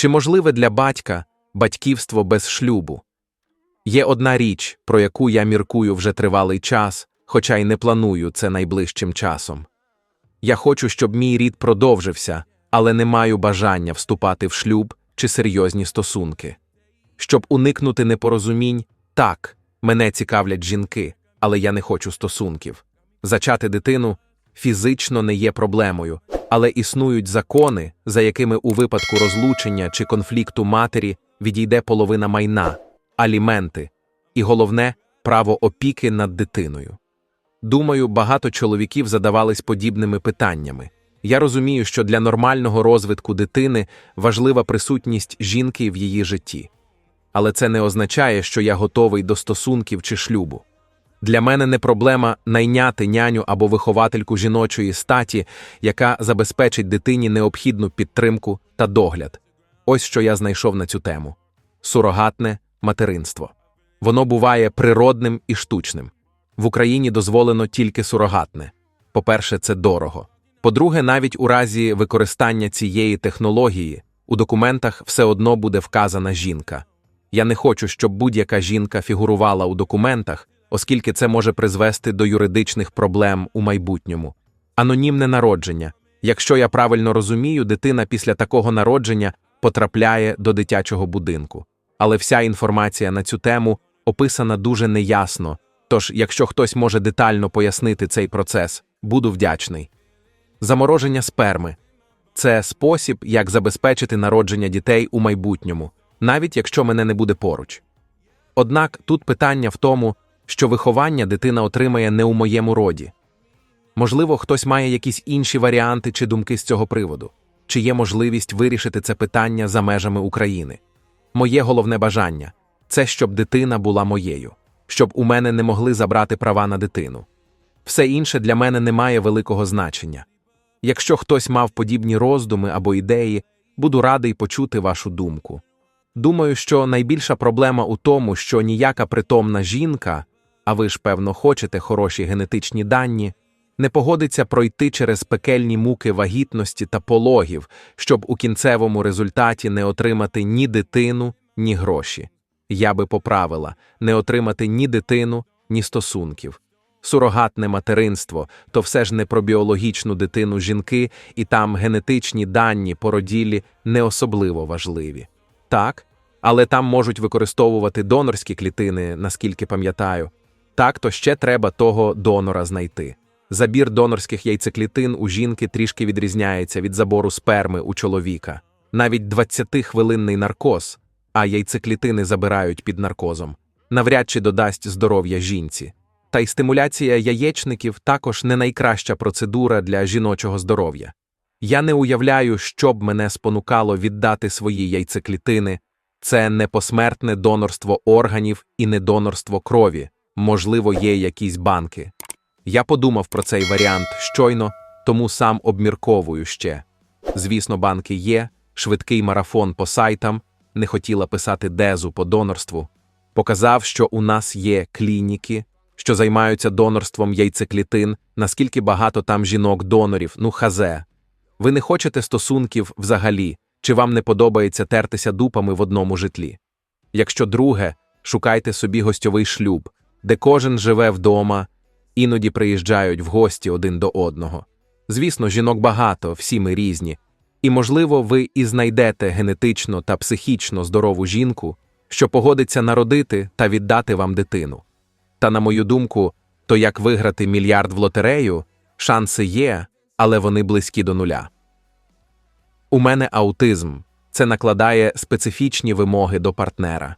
Чи можливе для батька батьківство без шлюбу? Є одна річ, про яку я міркую вже тривалий час, хоча й не планую це найближчим часом. Я хочу, щоб мій рід продовжився, але не маю бажання вступати в шлюб чи серйозні стосунки. Щоб уникнути непорозумінь, так, мене цікавлять жінки, але я не хочу стосунків. Зачати дитину фізично не є проблемою, але існують закони, за якими у випадку розлучення чи конфлікту матері відійде половина майна, аліменти, і головне право опіки над дитиною. Думаю, багато чоловіків задавались подібними питаннями. Я розумію, що для нормального розвитку дитини важлива присутність жінки в її житті. Але це не означає, що я готовий до стосунків чи шлюбу. Для мене не проблема найняти няню або виховательку жіночої статі, яка забезпечить дитині необхідну підтримку та догляд. Ось що я знайшов на цю тему: сурогатне материнство. Воно буває природним і штучним. В Україні дозволено тільки сурогатне. По-перше, це дорого. По-друге, навіть у разі використання цієї технології у документах все одно буде вказана жінка. Я не хочу, щоб будь-яка жінка фігурувала у документах, оскільки це може призвести до юридичних проблем у майбутньому. Анонімне народження. Якщо я правильно розумію, дитина після такого народження потрапляє до дитячого будинку. Але вся інформація на цю тему описана дуже неясно. Тож, якщо хтось може детально пояснити цей процес, буду вдячний. Замороження сперми це спосіб, як забезпечити народження дітей у майбутньому, навіть якщо мене не буде поруч. Однак тут питання в тому, що виховання дитина отримає не у моєму роді. Можливо, хтось має якісь інші варіанти чи думки з цього приводу, чи є можливість вирішити це питання за межами України. Моє головне бажання це щоб дитина була моєю, щоб у мене не могли забрати права на дитину. Все інше для мене не має великого значення. Якщо хтось мав подібні роздуми або ідеї, буду радий почути вашу думку. Думаю, що найбільша проблема у тому, що ніяка притомна жінка, а ви ж, певно, хочете хороші генетичні дані, не погодиться пройти через пекельні муки вагітності та пологів, щоб у кінцевому результаті не отримати ні дитину, ні гроші. Я би поправила не отримати ні дитину, ні стосунків. Сурогатне материнство то все ж не про біологічну дитину жінки, і там генетичні дані породілі не особливо важливі. Так, але там можуть використовувати донорські клітини, наскільки пам'ятаю. Так, то ще треба того донора знайти. Забір донорських яйцеклітин у жінки трішки відрізняється від забору сперми у чоловіка. Навіть 20-хвилинний наркоз, а яйцеклітини забирають під наркозом, навряд чи додасть здоров'я жінці. Та й стимуляція яєчників також не найкраща процедура для жіночого здоров'я. Я не уявляю, що б мене спонукало віддати свої яйцеклітини, це не посмертне донорство органів і не донорство крові, можливо, є якісь банки. Я подумав про цей варіант щойно, тому сам обмірковую ще. Звісно, банки є, швидкий марафон по сайтам, не хотіла писати дезу по донорству. Показав, що у нас є клініки, що займаються донорством яйцеклітин, наскільки багато там жінок-донорів, ну хазе. Ви не хочете стосунків взагалі, чи вам не подобається тертися дупами в одному житлі. Якщо друге, шукайте собі гостьовий шлюб, де кожен живе вдома, іноді приїжджають в гості один до одного. Звісно, жінок багато, всі ми різні, і, можливо, ви і знайдете генетично та психічно здорову жінку, що погодиться народити та віддати вам дитину. Та, на мою думку, то як виграти мільярд в лотерею, шанси є, але вони близькі до нуля. У мене аутизм це накладає специфічні вимоги до партнера.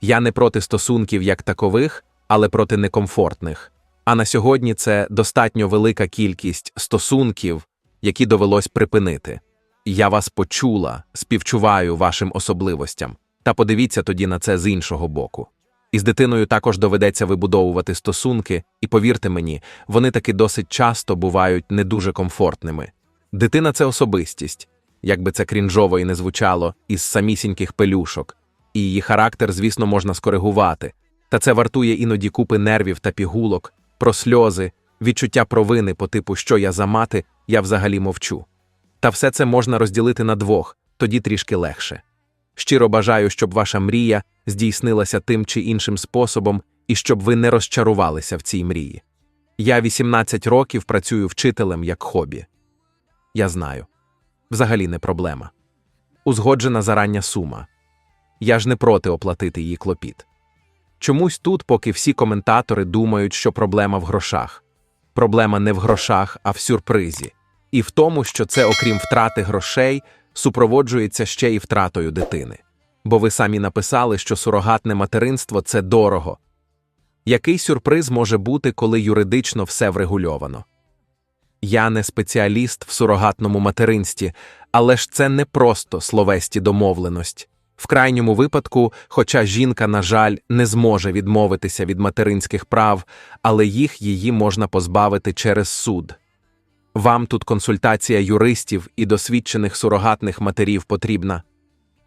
Я не проти стосунків як такових, але проти некомфортних. А на сьогодні це достатньо велика кількість стосунків, які довелось припинити. Я вас почула, співчуваю вашим особливостям, та подивіться тоді на це з іншого боку. Із дитиною також доведеться вибудовувати стосунки, і повірте мені, вони таки досить часто бувають не дуже комфортними. Дитина це особистість, як би це крінжово і не звучало, із самісіньких пелюшок, і її характер, звісно, можна скоригувати, та це вартує іноді купи нервів та пігулок, про сльози, відчуття провини по типу, що я за мати, я взагалі мовчу. Та все це можна розділити на двох, тоді трішки легше. Щиро бажаю, щоб ваша мрія здійснилася тим чи іншим способом і щоб ви не розчарувалися в цій мрії. Я 18 років працюю вчителем як хобі. Я знаю. Взагалі не проблема. Узгоджена зарання сума. Я ж не проти оплатити її клопіт. Чомусь тут, поки всі коментатори думають, що проблема в грошах. Проблема не в грошах, а в сюрпризі. І в тому, що це, окрім втрати грошей, супроводжується ще й втратою дитини. Бо ви самі написали, що сурогатне материнство це дорого. Який сюрприз може бути, коли юридично все врегульовано? Я не спеціаліст в сурогатному материнстві, але ж це не просто словесті домовленость. В крайньому випадку, хоча жінка, на жаль, не зможе відмовитися від материнських прав, але їх її можна позбавити через суд. Вам тут консультація юристів і досвідчених сурогатних матерів потрібна?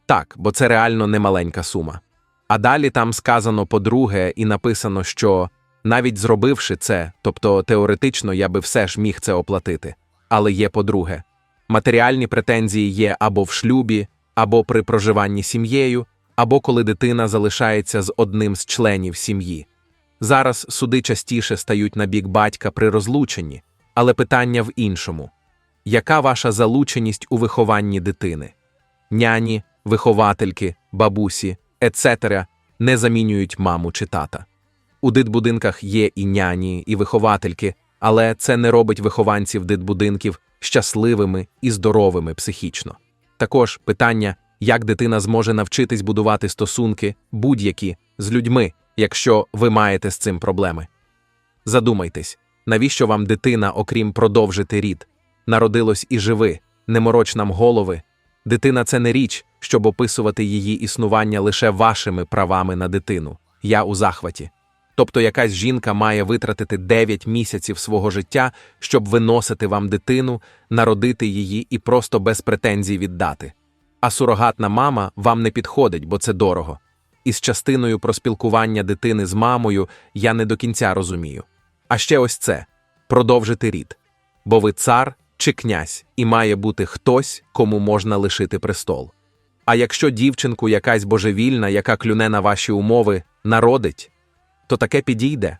Так, бо це реально немаленька сума. А далі там сказано по-друге, і написано, що навіть зробивши це, тобто теоретично я би все ж міг це оплатити. Але є по-друге, матеріальні претензії є або в шлюбі, або при проживанні сім'єю, або коли дитина залишається з одним з членів сім'ї. Зараз суди частіше стають на бік батька при розлученні, але питання в іншому яка ваша залученість у вихованні дитини? Няні, виховательки, бабусі, etc. не замінюють маму чи тата. У дитбудинках є і няні, і виховательки, але це не робить вихованців дитбудинків щасливими і здоровими психічно. Також питання, як дитина зможе навчитись будувати стосунки будь-які з людьми, якщо ви маєте з цим проблеми. Задумайтесь, навіщо вам дитина, окрім продовжити рід? Народилось і живи, не мороч нам голови. Дитина це не річ, щоб описувати її існування лише вашими правами на дитину. Я у захваті. Тобто якась жінка має витратити 9 місяців свого життя, щоб виносити вам дитину, народити її і просто без претензій віддати. А сурогатна мама вам не підходить, бо це дорого. І з частиною про спілкування дитини з мамою я не до кінця розумію. А ще ось це продовжити рід. Бо ви цар чи князь, і має бути хтось, кому можна лишити престол. А якщо дівчинку якась божевільна, яка клюне на ваші умови, народить, то таке підійде.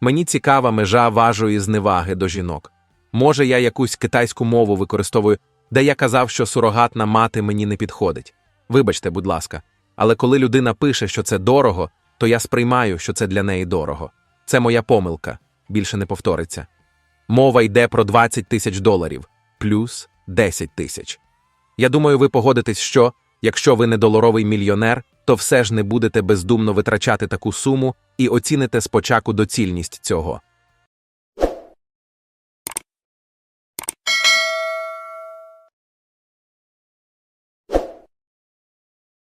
Мені цікава межа важої зневаги до жінок. Може, я якусь китайську мову використовую, де я казав, що сурогатна мати мені не підходить. Вибачте, будь ласка, але коли людина пише, що це дорого, то я сприймаю, що це для неї дорого. Це моя помилка, більше не повториться. Мова йде про 20 тисяч доларів плюс 10 тисяч. Я думаю, ви погодитесь, що, якщо ви не доларовий мільйонер, то все ж не будете бездумно витрачати таку суму і оціните спочатку доцільність цього.